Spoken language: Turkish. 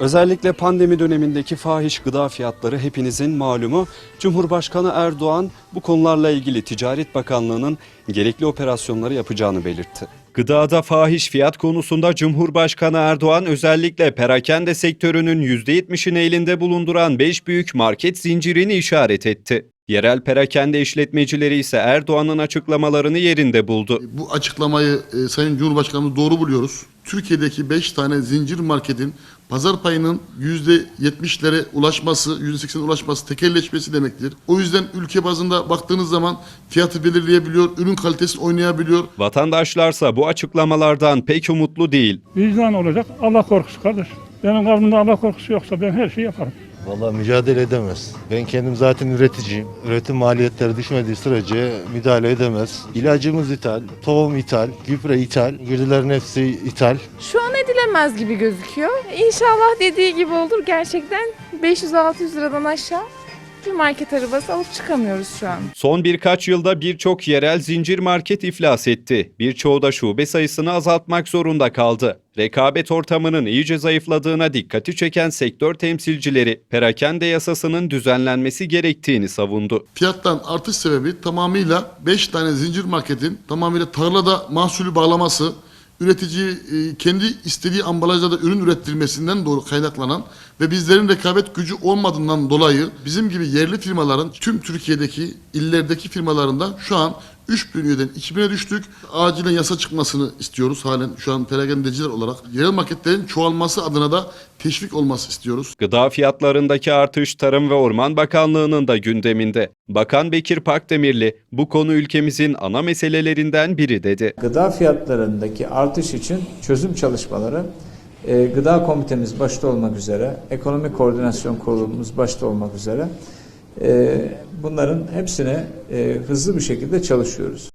Özellikle pandemi dönemindeki fahiş gıda fiyatları hepinizin malumu. Cumhurbaşkanı Erdoğan bu konularla ilgili Ticaret Bakanlığı'nın gerekli operasyonları yapacağını belirtti. Gıdada fahiş fiyat konusunda Cumhurbaşkanı Erdoğan özellikle perakende sektörünün %70'ini elinde bulunduran 5 büyük market zincirini işaret etti. Yerel perakende işletmecileri ise Erdoğan'ın açıklamalarını yerinde buldu. Bu açıklamayı e, Sayın Cumhurbaşkanımız doğru buluyoruz. Türkiye'deki 5 tane zincir marketin pazar payının %70'lere ulaşması, %80'e ulaşması tekelleşmesi demektir. O yüzden ülke bazında baktığınız zaman fiyatı belirleyebiliyor, ürün kalitesini oynayabiliyor. Vatandaşlarsa bu açıklamalardan pek umutlu değil. Vicdan olacak, Allah korkusu kardeş. Benim kalbimde Allah korkusu yoksa ben her şeyi yaparım. Vallahi mücadele edemez. Ben kendim zaten üreticiyim. Üretim maliyetleri düşmediği sürece müdahale edemez. İlacımız ithal, tohum ithal, gübre ithal, girdilerin hepsi ithal. Şu an edilemez gibi gözüküyor. İnşallah dediği gibi olur. Gerçekten 500-600 liradan aşağı bir market arabası alıp çıkamıyoruz şu an. Son birkaç yılda birçok yerel zincir market iflas etti. Birçoğu da şube sayısını azaltmak zorunda kaldı. Rekabet ortamının iyice zayıfladığına dikkati çeken sektör temsilcileri perakende yasasının düzenlenmesi gerektiğini savundu. Fiyattan artış sebebi tamamıyla 5 tane zincir marketin tamamıyla tarlada mahsulü bağlaması, üretici e, kendi istediği ambalajda da ürün ürettirmesinden doğru kaynaklanan ve bizlerin rekabet gücü olmadığından dolayı bizim gibi yerli firmaların tüm Türkiye'deki illerdeki firmalarından şu an 3 bin üyeden 2 bine düştük. Acilen yasa çıkmasını istiyoruz halen şu an perakendeciler olarak. Yerel marketlerin çoğalması adına da teşvik olması istiyoruz. Gıda fiyatlarındaki artış Tarım ve Orman Bakanlığı'nın da gündeminde. Bakan Bekir Pakdemirli bu konu ülkemizin ana meselelerinden biri dedi. Gıda fiyatlarındaki artış için çözüm çalışmaları e, Gıda Komitemiz başta olmak üzere, Ekonomi Koordinasyon Kurulumuz başta olmak üzere e, bunların hepsine e, hızlı bir şekilde çalışıyoruz.